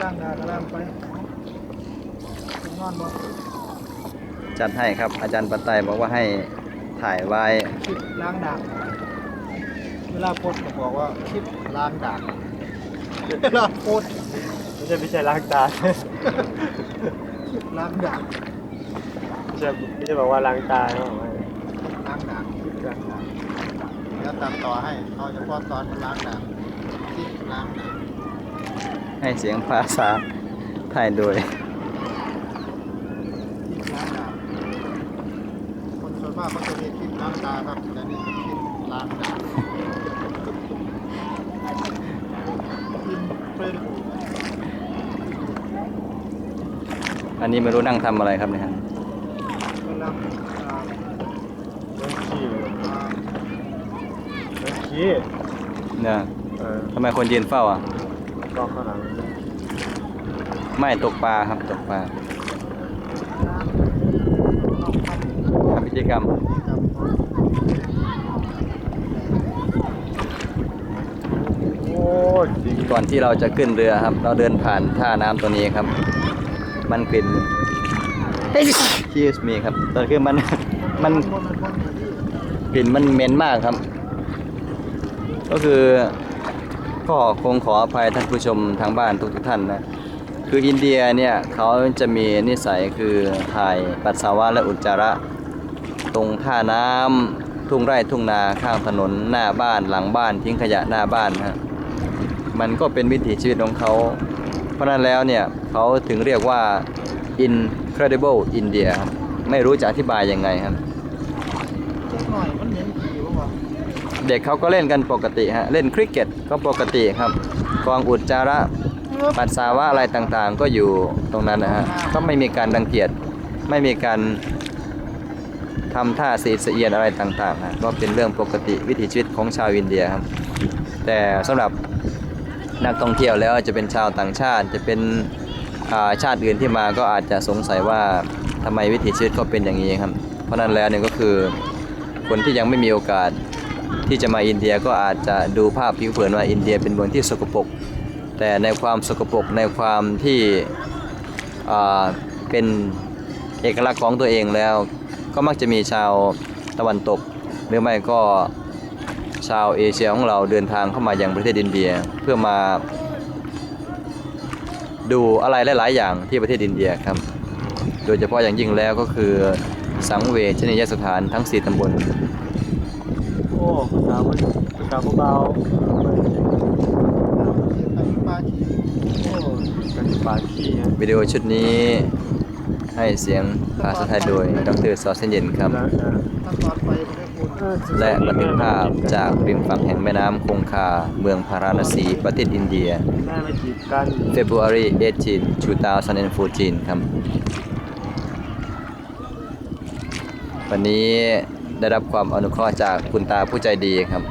จ้างดากระลามไปถึงนอนบ่จัดให้ครับ อาจารย์ปัตไตยบอกว่าให้ถ่ายไว้คลิปล้างดากเวลาโพสต์ก็บอกว่าคลิปล้างดากเวลาโพสต์ไม่ใช่ไม่ใช่ล้างตาคลิปล้างดากไม่ใช่ไม่ใช่บอกว่าล้างตาเขาบอกว่าล้างดากคลิปล้างดากแล้วตัดต่อให้เอาเฉพาะตอนมันล้างดากคลิปล้างดาก ให้เสียงภาษาถ่ายโดยคลิปล้างดากคนส่วนมากเขาจะมีคลิปล้างตาครับแต่นี่เป็นคลิปล้างดาอันนี้ไม่รู้นั่งทำอะไรครับเนี่ยเนี่ยทำไมคนยืนเฝ้าอะ กล้องข้างหลังไม่ตกปลาครับตกปลาน้องทำทำพิธีกรรมกับโอ้ยจริงก่อนที่เราจะขึ้นเรือครับ เราเดินผ่านท่าน้ำตัวนี้ครับ มันกลิ่น excuse me ครับตอนคือมันมันบนมันบนอยู่ที่กลิ่นมันเหม็นมากครับ ก็คือ ก็คงขออภัยท่านผู้ชมทางบ้านทุกๆท่านนะคืออินเดียเนี่ยเขาจะมีนิสัยคือถ่ายปัสสาวะและอุจจาระ ตรงท่าน้ำทุ่งไร่ทุ่งนาข้างถนนหน้าบ้านหลังบ้าน ทิ้งขยะหน้าบ้านนะฮะมันก็เป็นวิถีชีวิตของเขา เพราะนั้นแล้วเนี่ยเขาถึงเรียกว่า incredible India ไม่รู้จะอธิบายยังไงครับ เด็กเขาก็เล่นกันปกติฮะเล่นคริกเก็ตก็ปกติครับกองอุจจาระปัสสาวะอะไรต่างๆ ก็อยู่ตรงนั้นนะฮะก็ไม่มีการดังเกียจไม่มีการทำท่าสีสเอียนอะไรต่างๆฮะก็เป็นเรื่องปกติวิถีชีวิตของชาวอินเดียครับ แต่สำหรับนักท่องเที่ยวแล้วจะเป็นชาวต่างชาติจะเป็นาชาติอื่นที่มาก็อาจจะสงสัยว่าทำไมวิถีชีวิตเขาเป็นอย่างนี้ครับ เพราะฉะนั้นแล้วเนี่ยก็คือคนที่ยังไม่มีโอกาส ที่จะมาอินเดียก็อาจจะดูภาพผิวเผินว่าอินเดียเป็นเมืองที่สกปรกแต่ในความสกปรกในความที่เป็นเอกลักษณ์ของตัวเองแล้ว ก็มักจะมีชาวตะวันตก หรือไม่ก็ชาวเอเชียของเราเดินทางเข้ามายังประเทศอินเดียเพื่อมา ดูอะไรหลาย ๆ อย่างที่ประเทศอินเดียครับ โดยเฉพาะอย่างยิ่งแล้วก็คือสังเวชนียสถานทั้ง 4ตำบล โอ้ภาษามันภาษาเบาๆปลาขี้วิดีโอชุดนี้ ให้เสียงภาษาไทยโดยดรซอเซนเย็นครับ และบันทึกภาพจากริมฝั่งแห่งแม่น้ำคงคา เมืองพาราณสีประเทศอินเดียแม่มาจีบกัน February 18 2014 ครับ วันนี้ ได้รับความอนุเคราะห์จากคุณตาผู้ใจดีครับ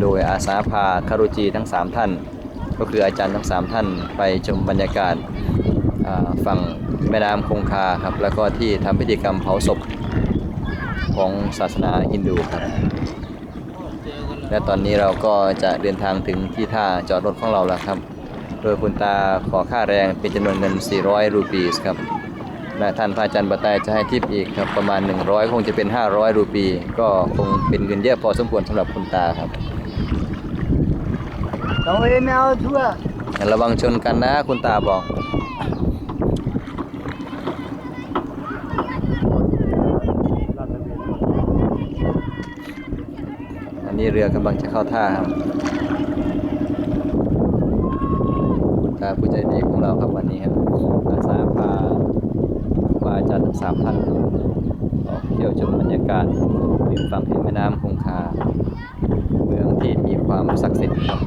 โดยอาสาพาคารุจีทั้ง 3 ท่าน ก็คืออาจารย์ทั้ง 3 ท่านไปชมบรรยากาศฝั่งแม่น้ำคงคาครับ แล้วก็ที่ทำพิธีกรรมเผาศพของศาสนาฮินดูครับ และตอนนี้เราก็จะเดินทางถึงที่ท่าจอดรถของเราแล้วครับ โดยคุณตาขอค่าแรงเป็นจำนวนเงิน 400 รูปีสครับ และท่านพระอาจารย์บัตไตจะให้ทิปอีกครับประมาณ 100 คงจะเป็น 500 รูปี ก็คงเป็นเงินเยอะพอสมควรสำหรับคุณตาครับเราเองไม่เอาทั่วระวังชนกันนะคุณตาบอกลาดตระเวนอันนี้เรือกำลังจะเข้าท่าครับคุณตาผู้ใจดีของเราครับวันนี้ครับอาสาพาพาอา จารย์ทั้งสามท่านออกเที่ยวชมบรรยากาศริมฝั่งแห่งแม่น้ำคงคา เมืองที่มีความศักดิ์สิทธิ์ครับ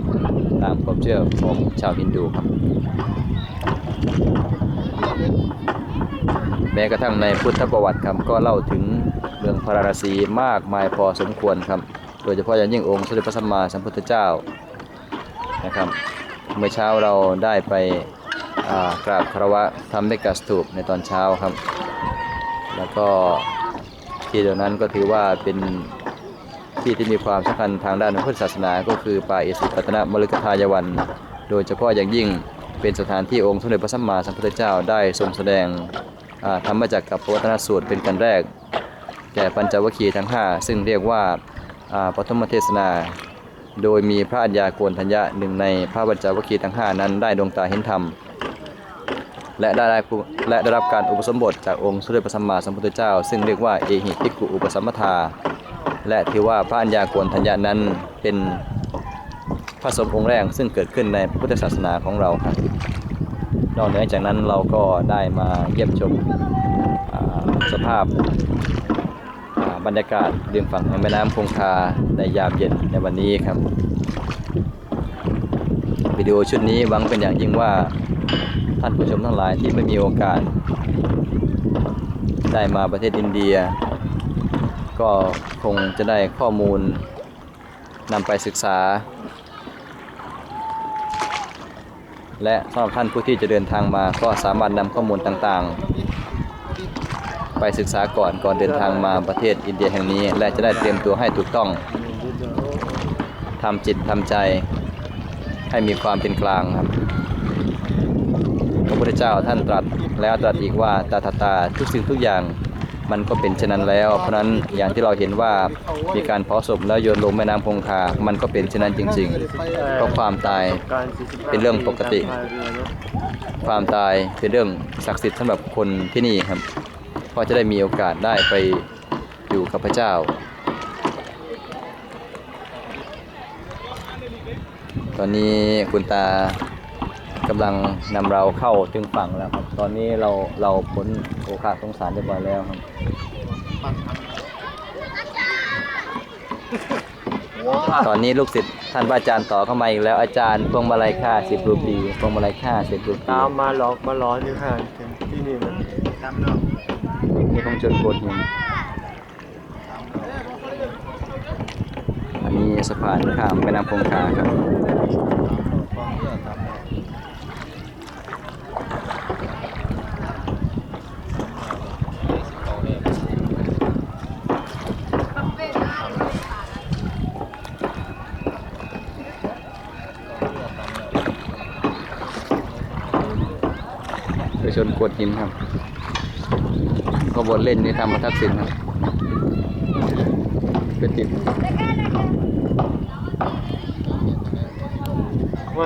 ตามความเชื่อของชาวฮินดูครับ แม้กระทั่งในพุทธประวัติครับก็เล่าถึงเมืองพาราณสีมากมายพอสมควรครับ โดยเฉพาะอย่างยิ่งองค์สมเด็จพระสัมมาสัมพุทธเจ้านะครับ เมื่อเช้าเราได้ไปกราบคารวะทำเมกาสถูปในตอนเช้าครับ แล้วก็ที่เดียวนั้นก็ถือว่าเป็นที่ที่มีความสำคัญทางด้านพุทธศาสนา ก็คือป่าอิสิปตนมฤคทายวัน โดยเฉพาะอย่างยิ่งเป็นสถานที่องค์สมเด็จพระสัมมาสัมพุทธเจ้าได้ทรงแสดงอ่าธรรมจักรกับปวัตนสูตรเป็นกันแรก แก่ปัญจวัคคีย์ทั้ง 5 ซึ่งเรียกว่าอ่าปฐมเทศนา โดยมีพระอัญญาโกณทัญญะหนึ่งในพระปัญจวัคคีย์ทั้ง 5 นั้นได้ดวงตาเห็นธรรม และได้และได้รับการอุปสมบทจากองค์สมเด็จพระสัมมาสัมพุทธเจ้า ซึ่งเรียกว่าเอหิภิกขุอุปสัมปทา และถือว่าพระอัญญาโกณทัญญะนั้นเป็นพระสงฆ์องค์แรกซึ่งเกิดขึ้นในพุทธศาสนาของเราครับนอกเหนือจากนั้นเราก็ได้มาเยี่ยมชมสภาพบรรยากาศริมฝั่งแม่น้ำคงคาในยามเย็นในวันนี้ครับ วิดีโอชุดนี้หวังเป็นอย่างยิ่งว่าท่านผู้ชมทั้งหลายที่ไม่มีโอกาส ได้มาประเทศอินเดีย ก็คงจะได้ข้อมูลนำไปศึกษา และสำหรับท่านผู้ที่จะเดินทางมาก็สามารถนำข้อมูลต่างๆ ไปศึกษาก่อนก่อนเดินทางมาประเทศอินเดียแห่งนี้ และจะได้เตรียมตัวให้ถูกต้องทำจิตทำใจ ให้มีความเป็นกลางครับ พระพุทธเจ้าท่านตรัสแล้วตรัสอีกว่าตาตาตาทุกสิ่งทุกอย่างมันก็เป็นเช่นนั้นแล้ว เพราะนั้นอย่างที่เราเห็นว่ามีการเผาศพแล้วโยนลงแม่น้ำคงคา มันก็เป็นเช่นนั้นจริงๆ เพราะความตายเป็นเรื่องปกติ ความตายเป็นเรื่องศักดิ์สิทธิ์สำหรับคนที่นี่ครับ เพราะจะได้มีโอกาสได้ไปอยู่กับพระเจ้า อนนี้คุณตากำลังนำเราเข้าถึงฝั่งแล้วครับ ตอนนี้เราเราพ้นโอกาสสงสารเรียบร้อยแล้วครับตอนนี้ลูกศิษย์ท่านพระอาจารย์ต่อเข้ามาอีกแล้วอาจารย์พวงมาลัยค่าสิบรูปีพวงมาลัยค่าสิบรูปีตามมาหลอกมาหลอนอยู่ค่ะถึงที่นี่มันตามเนาะนี่ต้องจนโกดหิน นนี้สะพานข้ามแม่น้ำคงคาครับความเชื่อตามเนาะไปชนโกดหินครับขบวนเล่นนี่ทำมาทักษิณครับ ไปติด